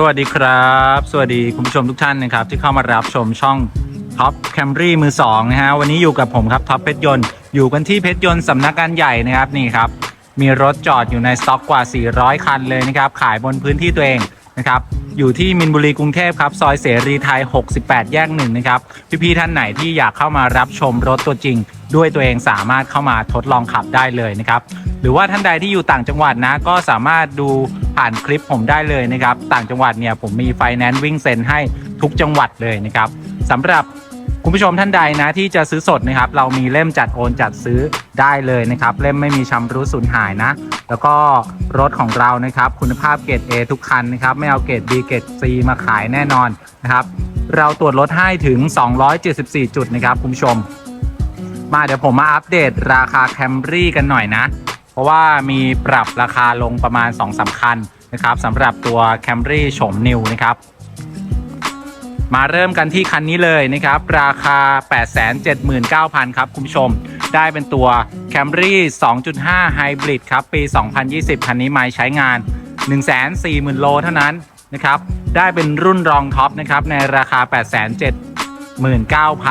สวัสดีครับ สวัสดีคุณผู้ชมทุกท่านนะครับ ที่เข้ามารับชมช่องท็อปแคมรี่มือสองนะฮะวันนี้อยู่กับผมครับท็อปเพชรยนต์อยู่กันที่เพชรยนต์สำนักงานใหญ่นะครับนี่ครับ มีรถจอดอยู่ในสต็อกกว่า 400 คันเลยนะครับ ขายบนพื้นที่ตัวเองนะครับอยู่ที่มินบุรีกรุงเทพครับ ซอยเสรีไทย 68 แยกหนึ่งนะครับ พี่ๆท่านไหนที่อยากเข้ามารับชมรถตัวจริง ด้วยตัวเองสามารถเข้ามาทดลองขับได้เลยนะครับ หรือว่าท่านใดที่อยู่ต่างจังหวัดนะ ก็สามารถดูผ่านคลิปผมได้เลยนะครับ ต่างจังหวัดเนี่ยผมมีไฟแนนซ์วิ่งเซ็นให้ทุกจังหวัดเลยนะครับสำหรับคุณผู้ชมท่านใดนะที่จะซื้อสดนะครับ เรามีเล่มจัดโอนจัดซื้อได้เลยนะครับ เล่มไม่มีชำรุดสูญหายนะ แล้วก็รถของเรานะครับ คุณภาพเกรด A ทุกคันนะครับ ไม่เอาเกรด B เกรด C มาขายแน่นอนนะครับ เราตรวจรถให้ถึง 274 จุดนะครับคุณผู้ชม มาเดี๋ยวผมมาอัปเดตราคาแคมรี่กันหน่อยนะ เพราะว่ามีปรับราคาลงประมาณ 2-3สาคันนะครับสำหรับตัวแคมรี่โฉมนิวนะครับ มาเริ่มกันที่คันนี้เลยนะครับ ราคา 879,000 ครับ คุณผู้ชม ได้เป็นตัว Camry 2.5 Hybrid ครับ ปี 2020 คันนี้ม้ใช้งาน 140,000 โลเท่านั้นนะครับ ได้เป็นรุ่นรองท็อปนะครับ ในราคา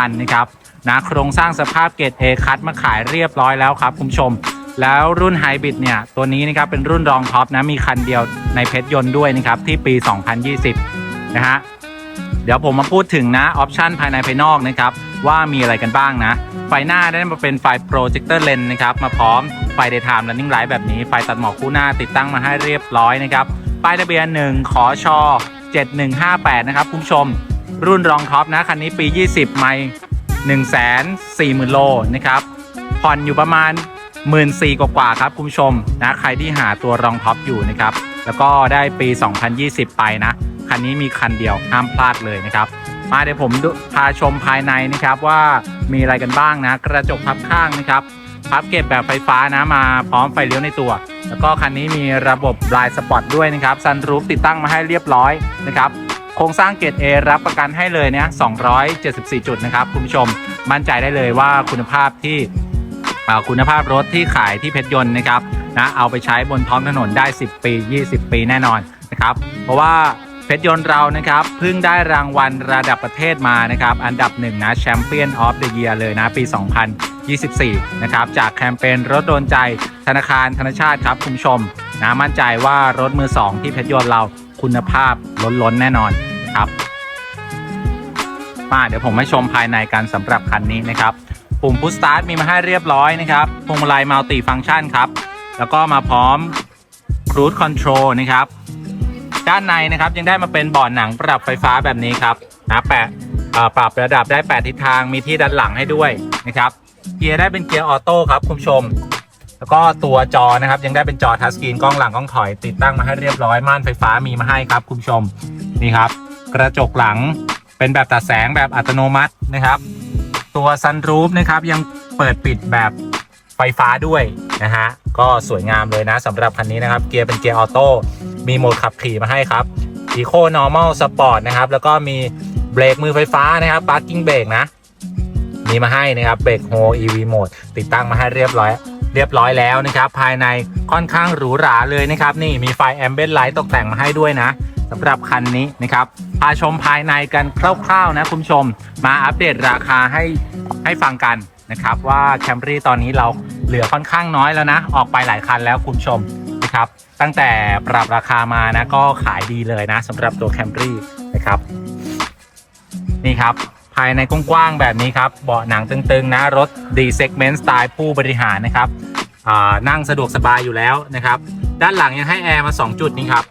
879,000 นะครับ นะโครงสร้างสภาพเกรด A คัดมาขายเรียบร้อยแล้วครับคุณผู้ชม แล้วรุ่นไฮบริดเนี่ยตัวนี้นะครับเป็นรุ่นรองท็อปนะมีคันเดียวในเพชรยนต์ด้วยนะครับที่ปี 2020 นะฮะเดี๋ยวผมมาพูดถึงนะออปชันภายในภายนอกนะครับว่ามีอะไรกันบ้างนะ ไฟหน้าได้มาเป็นไฟโปรเจคเตอร์เลนนะครับมาพร้อมไฟ daytime running light แบบนี้ไฟตัดหมอกคู่หน้าติดตั้งมาให้เรียบร้อยนะครับป้ายทะเบียน 1 ขอชอ7158 นะครับคุณผู้ชม รุ่นรองท็อปนะคันนี้ปี 20 ไม่ 1 4 0 0 0 0 โลนะครับ ผ่อนอยู่ประมาณ 1 4ื่นกว่าครับคุณผู้ชมนะใครที่หาตัวรองท็อปอยู่นะครับ แล้วก็ได้ปี 2020 ไปนะ คันนี้มีคันเดียวห้ามพลาดเลยนะครับ มาเดี๋ยวผมพาชมภายในนะครับว่ามีอะไรกันบ้างนะ กระจกพับข้างนะครับพับเก็บแบบไฟฟ้านะมาพร้อมไฟเลี้ยวในตัว แล้วก็คันนี้มีระบบ Blind Spot ด้วยนะครับซันรูฟติดตั้งมาให้เรียบร้อยนะครับ โครงสร้างเกรด A รับประกันให้เลยเนี่ย274 จุดนะครับ คุณผู้ชมมั่นใจได้เลยว่าคุณภาพที่คุณภาพรถที่ขายที่เพชรยนต์นะครับนะเอาไปใช้บนท้องถนนได้ 10 ปี 20 ปีแน่นอนนะครับ เพราะว่าเพชรยนต์เรานะครับเพิ่งได้รางวัลระดับประเทศมานะครับ อันดับหนึ่งนะแชมเปี้ยนออฟเดอะเยียร์เลยนะ ปี 2024 นะครับ จากแคมเปญรถโดนใจธนาคารธนชาติครับคุณผู้ชมนะมั่นใจว่ารถมือ 2 ที่เพชรยนต์เราคุณภาพล้นๆแน่นอน ครับมาเดี๋ยวผมให้ชมภายในกันสำหรับคันนี้นะครับ ปุ่มพุชสตาร์ทมีมาให้เรียบร้อยนะครับพวงมาลัยมัลติฟังก์ชันครับ แล้วก็มาพร้อมครู i คอนโทรลนะครับ ด้านในนะครับยังได้มาเป็นเบาะหนังปรับไฟฟ้าแบบนี้ครับนะแปะปรับระดับได้ 8 ทิศทางมีที่ด้านหลังให้ด้วยนะครับ เกียร์ได้เป็นเกียร์ออโต้ครับคุณผู้ชม แล้วก็ตัวจอนะครับ ยังได้เป็นจอทัชสกรีนกล้องหลังกล้องถอย ติดตั้งมาให้เรียบร้อยม่านไฟฟ้ามีมาให้ครับคุณผู้ชมนี่ครับ กระจกหลังเป็นแบบตัดแสงแบบอัตโนมัตินะครับ ตัวซันรูฟนะครับยังเปิดปิดแบบไฟฟ้าด้วยนะฮะก็สวยงามเลยนะสำหรับคันนี้นะครับ เกียร์เป็นเกียร์ออโต้มีโหมดขับขี่มาให้ครับ Eco Normal Sport นะครับ แล้วก็มีเบรกมือไฟฟ้านะครับ Parking Brake นะ มีมาให้นะครับเบรกโฮ EV Mode ติดตั้งมาให้เรียบร้อย เรียบร้อยแล้วนะครับ ภายในค่อนข้างหรูหราเลยนะครับ นี่มีไฟแอมเบ t ไลท์ตกแต่งมาให้ด้วยนะสำหรับคันนี้นะครับ พาชมภายในกันคร่าวๆนะคุณผู้ชม มาอัปเดตราคาให้ให้ฟังกันนะครับ ว่า Camry ตอนนี้เราเหลือค่อนข้างน้อยแล้วนะ ออกไปหลายคันแล้วคุณผู้ชมนะครับตั้งแต่ปรับราคามานะก็ขายดีเลยนะสำหรับตัว Camry นะครับนี่ครับภายในกว้างๆแบบนี้ครับเบาะหนังตึงๆนะรถ D segment สไตล์ผู้บริหารนะครับอ่านั่งสะดวกสบายอยู่แล้วนะครับ ด้านหลังยังให้แอร์มา 2 จุดนี้ครับ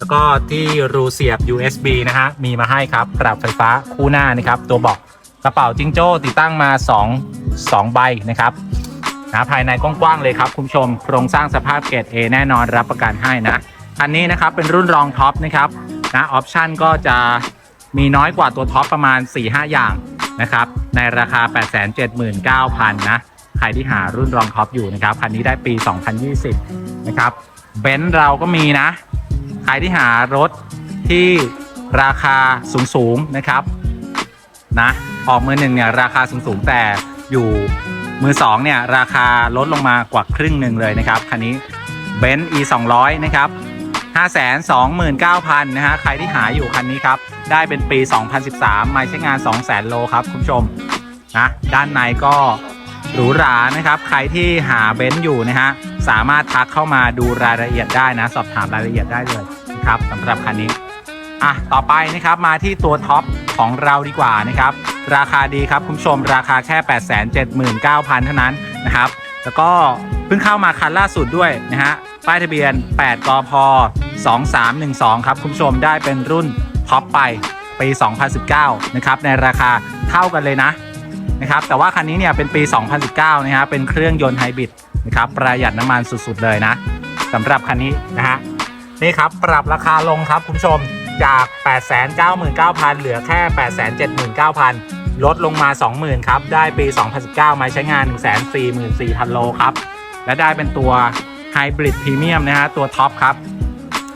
แล้วก็ที่รูเสียบ USB นะฮะ มีมาให้ครับปรับไฟฟ้าคู่หน้านะครับ ตัวบอกกระเป๋าจิงโจ้ติดตั้งมา 2 2 ใบนะครับนะภายในกว้างๆเลยครับ คุณผู้ชม โครงสร้างสภาพเกรด A แน่นอนรับประกันให้นะอันนี้นะครับเป็นรุ่นรองท็อปนะครับนะออปชันก็จะมีน้อยกว่าตัวท็อปประมาณ 4-5 อย่างนะครับ ในราคา 879,000 นะ ใครที่หารุ่นรองท็อปอยู่นะครับ คันนี้ได้ปี 2020 นะครับ เบนซ์เราก็มีนะ รที่หารถที่ราคาสูงๆนะครับนะออกมือหนึ่งเนี่ยราคาสูงๆแต่อยู่มือสองเนี่ยราคาลดลงมากว่าครึ่งหนึ่งเลยนะครับคันนี้เบนซ์ e 2 0 0นะครับ529,000นะฮะใครที่หาอยู่คันนี้ครับ ได้เป็นปี 2013ม่ใช้งาน 200,000 โลครับ คุณผู้ชมนะด้านในก็หรูหรานะครับ ใครที่หาเบนซ์อยู่นะฮะสามารถทักเข้ามาดูรายละเอียดได้นะ สอบถามรายละเอียดได้เลย ครับสำหรับคันนี้อะต่อไปนะครับมาที่ตัวท็อปของเราดีกว่านะครับราคาดีครับคุณผู้ชมราคาแค่ 879,000 เท่านั้นนะครับ แล้วก็เพิ่งเข้ามาคันล่าสุดด้วยนะฮะป้ายทะเบียน 8 กพ 2312 ครับคุณผู้ชมได้เป็นรุ่นท็อปไปปี 2019 นะครับ ในราคาเท่ากันเลยนะนะครับ แต่ว่าคันนี้เนี่ยเป็นปี 2019 นะฮะเป็นเครื่องยนต์ไฮบริดนะครับประหยัดน้ำมันสุดๆเลยนะสำหรับคันนี้นะฮะ นี่ครับ ปรับราคาลงครับคุณผู้ชมจาก 899,000 เหลือแค่ 879,000 ลดลงมา 20,000 ครับ ได้ปี 2019 มาใช้งาน 144,000 โลครับ และได้เป็นตัว Hybrid Premium นะฮะ ตัวท็อปครับ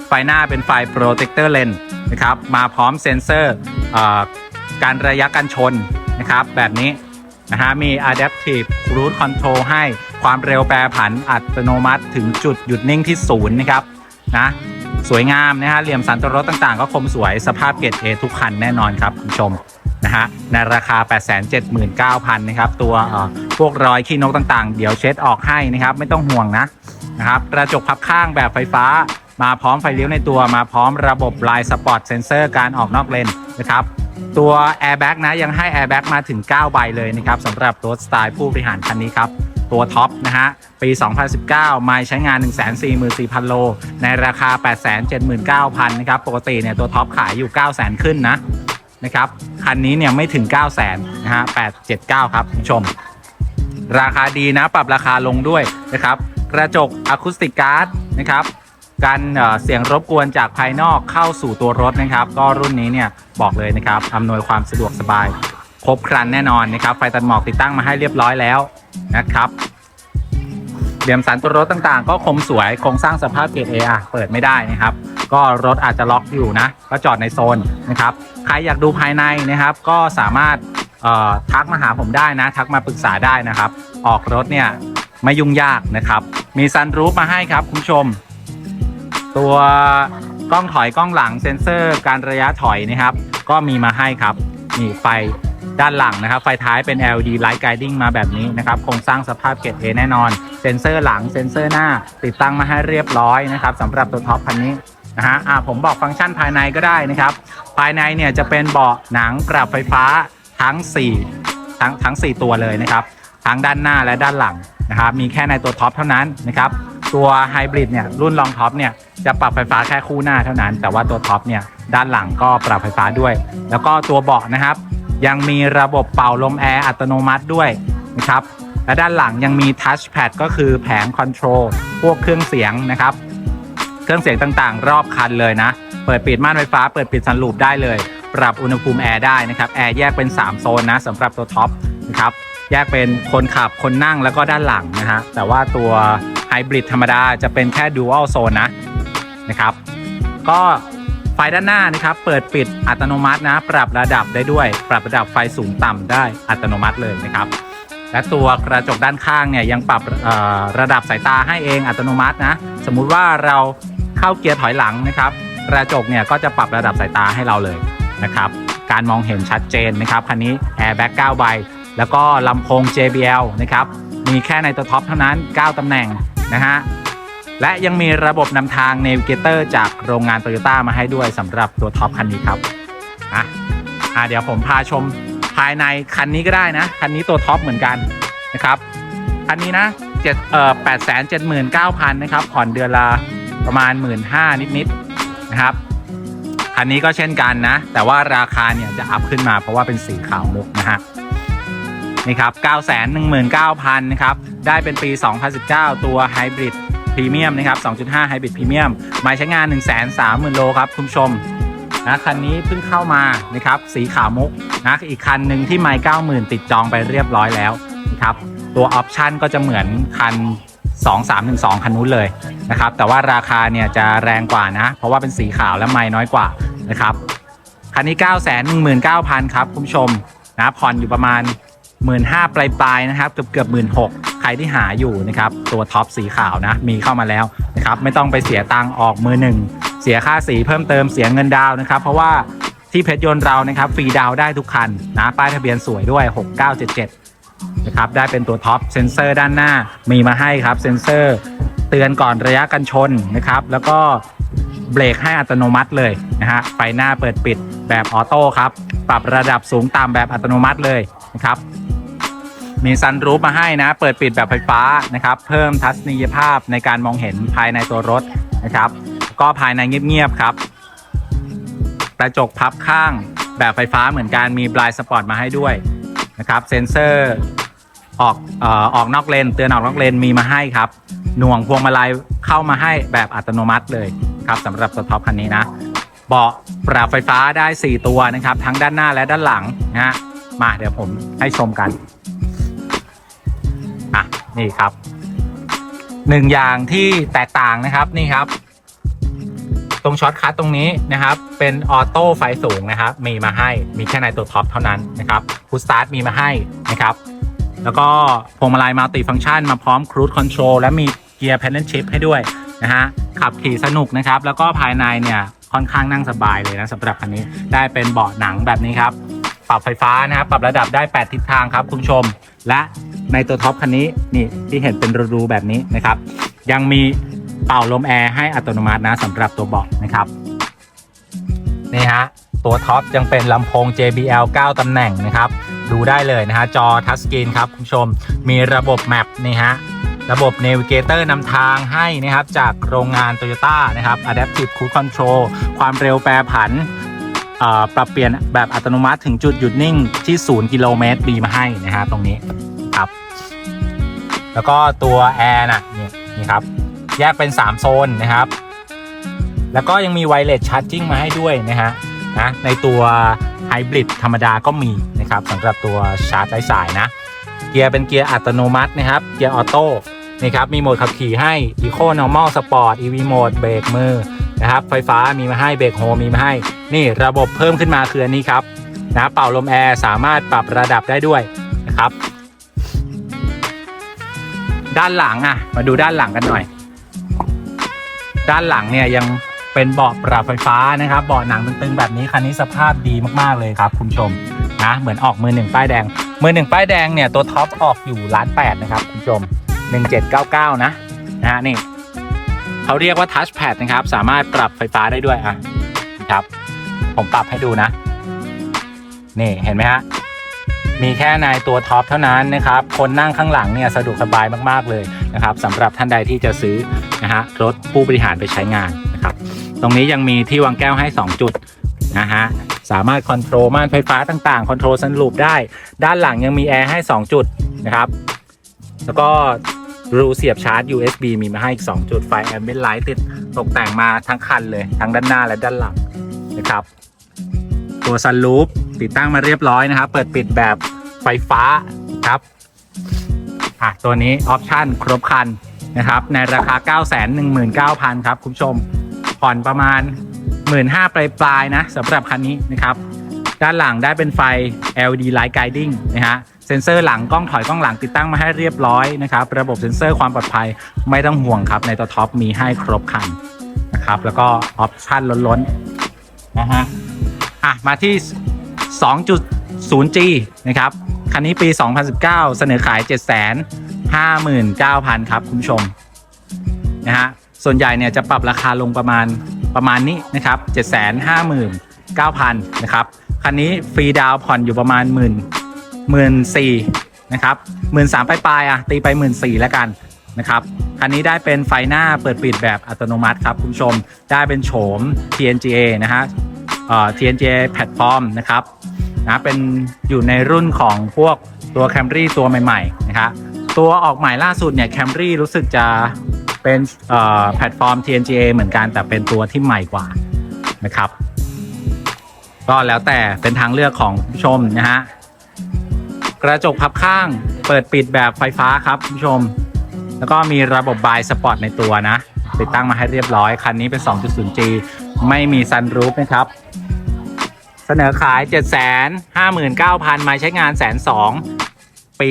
ไฟหน้าเป็นไฟ Protector Lens นนะครับ มาพร้อมเซ็นเซอร์การระยะกันชนนะครับ แบบนี้นะฮะ มี Adaptive Cruise Control ให้ความเร็วแปรผันอัตโนมัติถึงจุดหยุดนิ่งที่ศูนย์นะครับนะ สวยงามนะฮะเหลี่ยมสันตัวรถต่างๆ ก็คมสวยสภาพเกรด A ทุกคันแน่นอนครับคุณผู้ชมนะฮะในราคา 879,000นะครับตัวพวกรอยขี้นกต่างๆ เดี๋ยวเช็ดออกให้นะครับไม่ต้องห่วงนะนะครับกระจกพับข้างแบบไฟฟ้า มาพร้อมไฟเลี้ยวในตัวมาพร้อมระบบลายสปอร์ตเซนเซอร์การออกนอกเลนนะครับตัว Airbag นะยังให้ Airbag มาถึง 9 ใบเลยนะครับสำหรับรถสไตล์ผู้บริหารคันนี้ครับ ตัวท็อปนะฮะ ปี 2019 ไม่ใช้งาน 144,000 โล ในราคา 879,000 นะครับ ปกติเนี่ยตัวท็อปขายอยู่ 900,000 ขึ้นนะนะครับ คันนี้เนี่ยไม่ถึง 900,000 นะฮะ 879 ครับคุณผู้ชม ราคาดีนะ ปรับราคาลงด้วยนะครับ กระจกอะคูสติกการ์ดนะครับกันเสียงรบกวนจากภายนอกเข้าสู่ตัวรถนะครับ ก็รุ่นนี้เนี่ยบอกเลยนะครับอำนวยความสะดวกสบาย ครบครันแน่นอนนะครับไฟตัดหมอกติดตั้งมาให้เรียบร้อยแล้วนะครับเหลี่ยมสันตัวรถต่างๆ ก็คมสวยโครงสร้างสภาพเกรดเอะเปิดไม่ได้นะครับ ก็รถอาจจะล็อกอยู่นะ ก็จอดในโซนนะครับ ใครอยากดูภายในนะครับ ก็สามารถเอ่อทักมาหาผมได้นะ ทักมาปรึกษาได้นะครับ ออกรถเนี่ยไม่ยุ่งยากนะครับ มีซันรูฟมาให้ครับคุณผู้ชม ตัวกล้องถอยกล้องหลังเซ็นเซอร์ การระยะถอยนะครับ ก็มีมาให้ครับนี่ไฟ ด้านหลังนะครับ ไฟท้ายเป็น LED Light Guiding มาแบบนี้นะครับ โครงสร้างสภาพเกรด A แน่นอน เซ็นเซอร์หลัง เซ็นเซอร์หน้า ติดตั้งมาให้เรียบร้อยนะครับสำหรับตัวท็อปคันนี้นะฮะอ่าผมบอกฟังก์ชันภายในก็ได้นะครับ ภายในเนี่ยจะเป็นเบาะหนังปรับไฟฟ้าทั้ง 4 ทั้งทั้ง 4 ตัวเลยนะครับ ทั้งด้านหน้าและด้านหลังนะครับ มีแค่ในตัวท็อปเท่านั้นนะครับ ตัวไฮบริดเนี่ยรุ่นรองท็อปเนี่ยจะปรับไฟฟ้าแค่คู่หน้าเท่านั้น แต่ว่าตัวท็อปเนี่ยด้านหลังก็ปรับไฟฟ้าด้วย แล้วก็ตัวเบาะนะครับ ยังมีระบบเป่าลมแอร์อัตโนมัติด้วยนะครับ และด้านหลังยังมีทัชแพดก็คือแผงคอนโทรลพวกเครื่องเสียงนะครับ เครื่องเสียงต่างๆ รอบคันเลยนะ เปิดปิดม่านไฟฟ้า เปิดปิดซันลูปได้เลย ปรับอุณหภูมิแอร์ได้นะครับ แอร์แยกเป็น 3 โซนนะสำหรับตัวท็อปนะครับ แยกเป็นคนขับ คนนั่งแล้วก็ด้านหลังนะฮะ แต่ว่าตัวไฮบริดธรรมดาจะเป็นแค่ Dual Zone นะนะครับ ก็ ไฟด้านหน้านะครับเปิดปิดอัตโนมัตินะ ปรับระดับได้ด้วย ปรับระดับไฟสูงต่ำได้อัตโนมัติเลยนะครับ และตัวกระจกด้านข้างเนี่ยยังปรับระดับสายตาให้เองอัตโนมัตินะ สมมุติว่าเราเข้าเกียร์ถอยหลังนะครับ กระจกเนี่ยก็จะปรับระดับสายตาให้เราเลยนะครับ การมองเห็นชัดเจนนะครับคันนี้ Airbag 9ใบแล้วก็ลำโพง JBL นะครับมีแค่ในตัวท็อปเท่านั้น 9ตำแหน่งนะฮะ และยังมีระบบนำทาง Navigator จากโรงงาน Toyota มาให้ด้วยสำหรับตัวท็อปคันนี้ครับอะอะเดี๋ยวผมพาชมภายในคันนี้ก็ได้นะ คันนี้ตัวท็อปเหมือนกันนะครับ คันนี้นะเจ็ดเอ่อแปดแสนเจ็ดหมื่นเก้าพันนะครับ ผ่อนเดือนละประมาณหมื่นห้านิดๆนะครับ คันนี้ก็เช่นกันนะ แต่ว่าราคาเนี่ยจะอัพขึ้นมาเพราะว่าเป็นสีขาวมุกนะฮะนี่ครับ 9 1 9 0 0 0 นะครับ ได้เป็นปี 2019 ตัวไฮบริด พรีเมียมนะครับ 2.5 ไฮบริดพรีเมียมหมายใช้งาน 1 3 0 0 0 0 โลครับคุณผู้ชมนะคันนี้เพิ่งเข้ามานะครับสีขาวมุกนะอีกคันหนึ่งที่ไมล์90,000ติดจองไปเรียบร้อยแล้วนะครับตัวออปชันก็จะเหมือนคัน 2312 คันนู้นเลยนะครับแต่ว่าราคาเนี่ยจะแรงกว่านะ เพราะว่าเป็นสีขาวและไมล์น้อยกว่านะครับคันนี้ 9 1 9 0 0 0 ครับคุณผู้ชมนะผ่อนอยู่ประมาณ 1 5ื่นปลายๆนะครับเกือบเกือบหมื่นหกใครที่หาอยู่นะครับตัวท็อปสีขาวนะมีเข้ามาแล้วนะครับไม่ต้องไปเสียตังค์ออกมือหนึ่งเสียค่าสีเพิ่มเติมเสียเงินดาวนะครับ เพราะว่าที่เพชรยนต์เรานะครับฟรีดาวได้ทุกคันนะป้ายทะเบียนสวยด้วย 6977นะครับได้เป็นตัวท็อปเซ็นเซอร์ด้านหน้ามีมาให้ครับเซ็นเซอร์เตือนก่อนระยะกันชนนะครับ แล้วก็เบรกให้อัตโนมัติเลยนะฮะไฟหน้าเปิดปิดแบบออโต้ครับปรับระดับสูงต่ำแบบอัตโนมัติเลยนะครับ มีซันรูฟมาให้นะ เปิดปิดแบบไฟฟ้านะครับ เพิ่มทัศนียภาพในการมองเห็นภายในตัวรถนะครับ ก็ภายในเงียบๆครับกระจกพับข้างแบบไฟฟ้าเหมือนกันมีบลายสปอร์ตมาให้ด้วยนะครับ เซ็นเซอร์ออกเอ่อออกนอกเลนเตือนออกนอกเลนมีมาให้ครับ หน่วงพวงมาลัยเข้ามาให้แบบอัตโนมัติเลยครับสำหรับสท็อปคันนี้นะเบาะปรับไฟฟ้าได้ 4 ตัวนะครับ ทั้งด้านหน้าและด้านหลังนะฮะมาเดี๋ยวผมให้ชมกัน นี่ครับหนึ่งอย่างที่แตกต่างนะครับนี่ครับ ตรงช็อตคัทตรงนี้นะครับ เป็นออโต้ไฟสูงนะครับ มีมาให้มีแค่ในตัวท็อปเท่านั้นนะครับพุชสตาร์ทมีมาให้นะครับ แล้วก็พวงมาลัยมัลติฟังชันมาพร้อมครู i คอนโทรลและมีเกียร์ p พ d เ l นชิพให้ด้วยนะฮะขับขี่สนุกนะครับ แล้วก็ภายในเนี่ยค่อนข้างนั่งสบายเลยนะสำหรับคันนี้ได้เป็นเบาะหนังแบบนี้ครับ ปรับไฟฟ้านะครับ ปรับระดับได้ 8 ทิศทางครับคุณผู้ชม และ ในตัวท็อปคันนี้นี่ที่เห็นเป็นรูๆแบบนี้นะครับ ยังมีเป่าลมแอร์ให้อัตโนมัตินะสำหรับตัวเบาะนะครับนี่ฮะตัวท็อปยังเป็นลำโพง JBL 9 ตำแหน่งนะครับ ดูได้เลยนะฮะจอทัชสกรีนครับคุณผู้ชมมีระบบแมปนี่ฮะระบบ Navigator นำทางให้นะครับจากโรงงาน Toyota นะครับ Adaptive Cruise Control ความเร็วแปรผันอ่อปรับเปลี่ยนแบบอัตโนมัติถึงจุดหยุดนิ่งที่ 0 กิโลเมตรมีมาให้นะฮะตรงนี้ครับ แล้วก็ตัวแอร์นะนี่นี่ครับ แยกเป็น 3 โซนนะครับ แล้วก็ยังมีไวเลสชาร์จิ่งมาให้ด้วยนะฮะนะในตัวไฮบริดธรรมดาก็มีนะครับสำหรับตัวชาร์จไร้สายนะ เกียร์เป็นเกียร์อัตโนมัตินะครับ เกียร์ออโต้นี่ครับมีโหมดขับขี่ให้ Eco Normal Sport EV Mode เบรกมือนะครับ ไฟฟ้ามีมาให้เบรกโฮมีมาให้ นี่ระบบเพิ่มขึ้นมาคืออันนี้ครับนะเป่าลมแอร์สามารถปรับระดับได้ด้วยนะครับ ด้านหลังอะ มาดูด้านหลังกันหน่อย ด้านหลังเนี่ยยังเป็นเบาะปรับไฟฟ้านะครับเบาะหนังตึงๆแบบนี้คันนี้สภาพดีมากๆเลยครับ คุณผู้ชมนะเหมือนออกมือหนึ่งป้ายแดง มือหนึ่งป้ายแดงเนี่ยตัวท็อปออกอยู่ล้านแปดนะครับ คุณผู้ชม 1799 นะนะฮะนี่เขาเรียกว่าทัชแพดนะครับ สามารถปรับไฟฟ้าได้ด้วยอะครับ ผมปรับให้ดูนะ นี่เห็นไหมฮะ มีแค่ในตัวท็อปเท่านั้นนะครับ คนนั่งข้างหลังเนี่ยสะดวกสบายมากๆเลยนะครับสำหรับท่านใดที่จะซื้อนะฮะรถผู้บริหารไปใช้งานนะครับ ตรงนี้ยังมีที่วางแก้วให้ 2 จุดนะฮะสามารถคอนโทรลม่านไฟฟ้าต่างๆคอนโทรลสันลูปได้ ด้านหลังยังมีแอร์ให้ 2 จุดนะครับ แล้วก็รูเสียบชาร์จ USB มีมาให้อีก 2 จุดไฟแอมเบนไลท์ติดตกแต่งมาทั้งคันเลย ทั้งด้านหน้าและด้านหลังนะครับ ตัวซันลูปติดตั้งมาเรียบร้อยนะครับ เปิดปิดแบบไฟฟ้าครับอะตัวนี้ออปชั่นครบคันนะครับ ในราคา 9 1 9 0 0 0 ครับ คุณผู้ชม ผ่อนประมาณ 15,000ปลายปลายๆนะสำหรับคันนี้นะครับ ด้านหลังได้เป็นไฟ LED Light Guiding นะฮะเซ็นเซอร์หลังกล้องถอยกล้องหลังติดตั้งมาให้เรียบร้อยนะครับ ระบบเซ็นเซอร์ความปลอดภัยไม่ต้องห่วงครับ ในตัวท็อปมีให้ครบคันนะครับ แล้วก็ออปชั่นล้นๆนะฮะ อะมาที่ 2.0G นะครับ คันนี้ปี 2019 เสนอขาย 759,000 ครับ คุณผู้ชมนะฮะส่วนใหญ่เนี่ยจะปรับราคาลงประมาณประมาณนี้นะครับ 759,000 นะครับคันนี้ฟรีดาวผ่อนอยู่ประมาณ1 0 0 0 0 1 4 0 0นะครับ13,000ปลายๆอะตีไป1 4 0 0 0แล้วกันนะครับคันนี้ได้เป็นไฟหน้าเปิดปิดแบบอัตโนมัติครับคุณผู้ชมได้เป็นโฉม TNGA นะฮะ เอ่อ TNGA แพลตฟอร์มนะครับนะเป็นอยู่ในรุ่นของพวกตัว Camry ตัวใหม่ๆนะครับตัวออกใหม่ล่าสุดเนี่ย Camry รู้สึกจะเป็นเอ่อแพลตฟอร์ม TNGA เหมือนกันแต่เป็นตัวที่ใหม่กว่านะครับ ก็แล้วแต่เป็นทางเลือกของผู้ชมนะฮะกระจกพับข้างเปิดปิดแบบไฟฟ้าครับผู้ชม แล้วก็มีระบบบายสปอร์ตในตัวนะ ติดตั้งมาให้เรียบร้อย คันนี้เป็น 2.0G ไม่มีซันรูฟนะครับ เสนอขาย 759,000 มาใช้งานแสนสองปี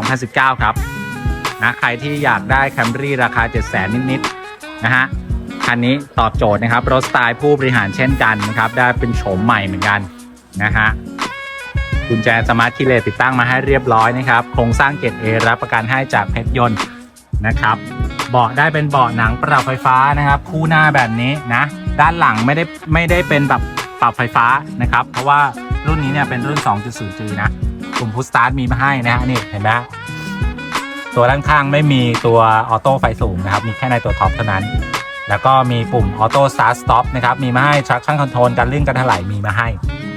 2019 ครับนะใครที่อยากได้ Camry ราคา 7 0 0 0 0 นิด ๆ นะฮะ คันนี้ตอบโจทย์นะครับ รถสไตล์ผู้บริหารเช่นกันนะครับ ได้เป็นโฉมใหม่เหมือนกันนะฮะกุญแจสมาร์ทคีเลสติดตั้งมาให้เรียบร้อยนะครับ โครงสร้างเกรดเอรับประกันให้จากเพชรยนต์นะครับ เบาะได้เป็นเบาะหนังปรับไฟฟ้านะครับ คู่หน้าแบบนี้นะ ด้านหลังไม่ได้ไม่ได้เป็นแบบปรับไฟฟ้านะครับ เพราะว่ารุ่นนี้เนี่ยเป็นรุ่น 2.0G นะปุ่มพุชสตาร์ทมีมาให้นะฮะนี่เห็นไหมตัวด้านข้างไม่มีตัวออโต้ไฟสูงนะครับ มีแค่ในตัวท็อปเท่านั้น แล้วก็มีปุ่มออโต้สตาร์ทสต็อปนะครับ มีมาให้ traction control การลื่นการถลายมีมาให้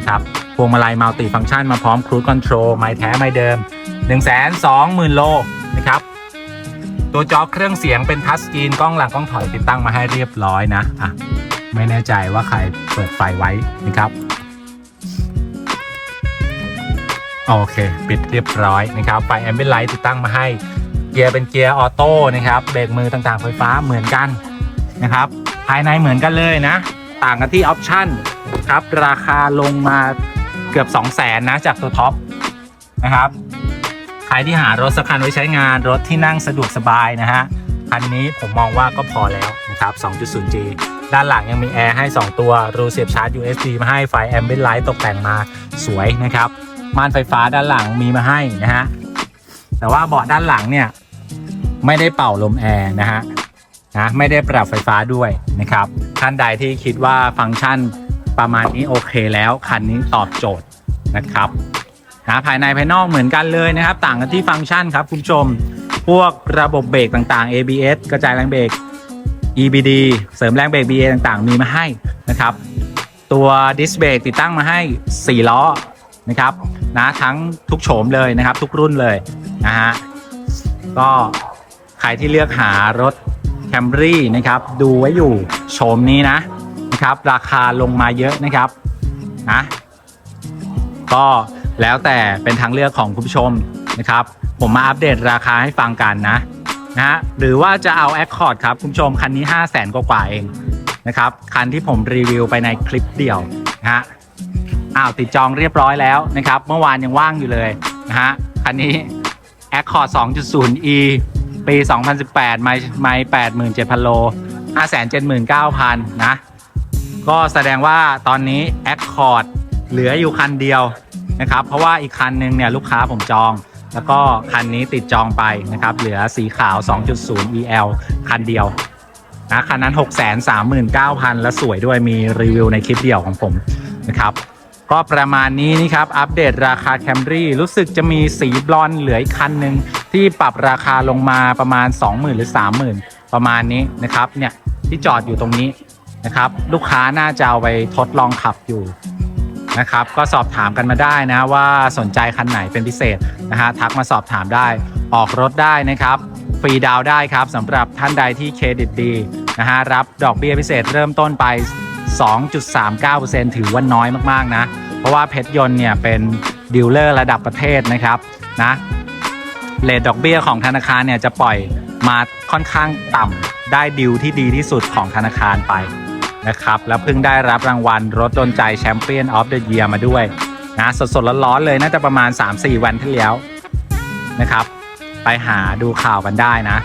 ครับพวงมาลัยมัลติฟังก์ชันมาพร้อม cruise control ไม้แท้ไม้เดิม 1 2 0 0 0 0 โลนะครับ ตัวจอเครื่องเสียงเป็นทัชสกรีนกล้องหลังกล้องถอยติดตั้งมาให้เรียบร้อยนะอะ ไม่แน่ใจว่าใครเปิดไฟไว้นะครับ โอเค ปิดเรียบร้อยนะครับ ไฟแอมเบิลไลท์ติดตั้งมาให้ เกียร์เป็นเกียร์ออโต้นะครับ เบรกมือต่างๆ ไฟฟ้าเหมือนกันนะครับ ภายในเหมือนกันเลยนะ ต่างกันที่ออปชั่นครับ ราคาลงมาเกือบ 2 0 0 0 0นนะจากตัวท็อปนะครับ ใครที่หารถสักคันไว้ใช้งานรถที่นั่งสะดวกสบายนะฮะคันนี้ผมมองว่าก็พอแล้วนะครับ 2.0G ด้านหลังยังมีแอร์ให้ 2 ตัว รูเสียบชาร์จ USB มาให้ ไฟแอมเบ l ไลท์ตกแต่งมาสวยนะครับ ม่านไฟฟ้าด้านหลังมีมาให้นะฮะ แต่ว่าเบาะด้านหลังเนี่ย ไม่ได้เป่าลมแอร์นะฮะนะไม่ได้ปรับไฟฟ้าด้วยนะครับ ท่านใดที่คิดว่าฟังก์ชันประมาณนี้โอเคแล้ว คันนี้ตอบโจทย์นะครับนะภายในภายนอกเหมือนกันเลยนะครับ ต่างกันที่ฟังก์ชันครับคุณผู้ชม พวกระบบเบรกต่างๆ ABS กระจายแรงเบรก EBD เสริมแรงเบรก BA ต่างๆ มีมาให้นะครับ ตัวดิสเบรกติดตั้งมาให้ 4 ล้อนะครับนะทั้งทุกโฉมเลยนะครับ ทุกรุ่นเลยนะฮะก็ใครที่เลือกหารถ Camry นะครับ ดูไว้อยู่โฉมนี้นะนะครับ ราคาลงมาเยอะนะครับนะก็แล้วแต่เป็นทางเลือกของคุณผู้ชมนะครับ ผมมาอัปเดตราคาให้ฟังกันนะ นะฮะหรือว่าจะเอา Accord ครับ คุณผู้ชมคันนี้ 5 0 0แสนกว่าเองนะครับ คันที่ผมรีวิวไปในคลิปเดียวนะฮะอ้าวติดจองเรียบร้อยแล้วนะครับ เมื่อวานยังว่างอยู่เลยนะฮะคันนี้ Accord 2.0e ปี 2018 ไม่ไม่87,000 โล 579,000 นะ ก็แสดงว่าตอนนี้ Accord เหลืออยู่คันเดียวนะครับ เพราะว่าอีกคันหนึ่งเนี่ยลูกค้าผมจอง แล้วก็คันนี้ติดจองไปนะครับ เหลือสีขาว 2.0 EL คันเดียวนะคันนั้น 639,000 และสวยด้วยมีรีวิวในคลิปเดียวของผมนะครับก็ประมาณนี้นี่ครับ อัปเดตราคา Camry รู้สึกจะมีสีบลอนเหลืออีกคันหนึ่งที่ปรับราคาลงมาประมาณ 20,000 หรือ 30,000 ประมาณนี้นะครับเนี่ยที่จอดอยู่ตรงนี้นะครับ ลูกค้าน่าจะเอาไปทดลองขับอยู่ นะครับ ก็สอบถามกันมาได้นะว่าสนใจคันไหนเป็นพิเศษนะฮะทักมาสอบถามได้ออกรถได้นะครับฟรีดาวน์ได้ครับสำหรับท่านใดที่เครดิตดีนะฮะรับดอกเบี้ยพิเศษเริ่มต้นไป 2.39%ถือว่าน้อยมากๆนะ เพราะว่าเพชรยนต์เนี่ยเป็นดีลเลอร์ระดับประเทศนะครับนะเลทดอกเบี้ยของธนาคารเนี่ยจะปล่อยมาค่อนข้างต่ำได้ดิวที่ดีที่สุดของธนาคารไป นะครับ แล้วเพิ่งได้รับรางวัลรถโดนใจแชมเปี้ยนออฟเดอะเยียมาด้วยนะสดๆร้อนๆเลยน่าจะประมาณ 3-4 วันที่แล้วนะครับ ไปหาดูข่าวกันได้นะ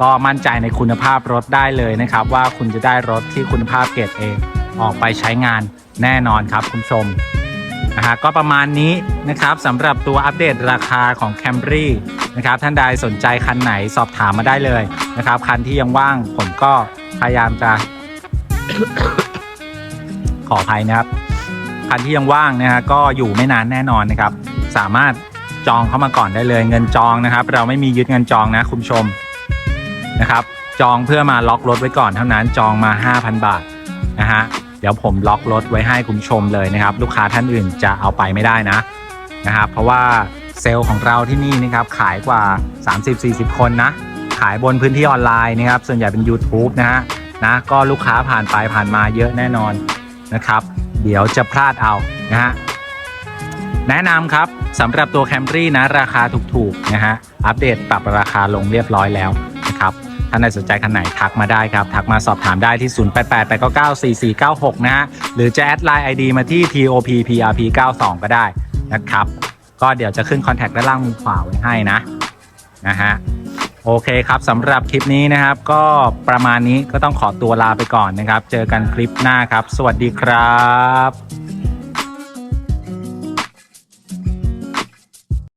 ก็มั่นใจในคุณภาพรถได้เลยนะครับ ว่าคุณจะได้รถที่คุณภาพเกรดเอออกไปใช้งานแน่นอนครับคุณชมนะฮะก็ประมาณนี้นะครับสำหรับตัวอัปเดตราคาของ Camry นะครับท่านใดสนใจคันไหนสอบถามมาได้เลยนะครับ คันที่ยังว่างผมก็พยายามจะ ขออภัยนะครับคันที่ยังว่างนะฮะก็อยู่ไม่นานแน่นอนนะครับ สามารถจองเข้ามาก่อนได้เลยเงินจองนะครับ เราไม่มียึดเงินจองนะคุณชมนะครับ จองเพื่อมาล็อกรถไว้ก่อนเท่านั้นจองมา 5,000 บาทนะฮะเดี๋ยวผมล็อกรถไว้ให้คุณชมเลยนะครับ ลูกค้าท่านอื่นจะเอาไปไม่ได้นะนะครับ เพราะว่าเซลล์ของเราที่นี่นะครับขายกว่า 30-40 คนนะ ขายบนพื้นที่ออนไลน์นะครับ ส่วนใหญ่เป็น YouTube นะฮะ นะก็ลูกค้าผ่านไปผ่านมาเยอะแน่นอนนะครับ เดี๋ยวจะพลาดเอานะฮะแนะนำครับสำหรับตัว Camry นะราคาถูกๆนะฮะอัปเดตปรับราคาลงเรียบร้อยแล้วนะครับท่านใดสนใจคันไหนทักมาได้ครับ ทักมาสอบถามได้ที่ 0888994496 นะฮะหรือจะแอดไลน์ ID มาที่ TOPPRP92 ก็ได้นะครับ ก็เดี๋ยวจะขึ้นคอนแทคด้านล่างมุมขวาไว้ให้นะนะฮะ โอเคครับสำหรับคลิปนี้นะครับ ก็ประมาณนี้ก็ต้องขอตัวลาไปก่อนนะครับ เจอกันคลิปหน้าครับ สวัสดีครับ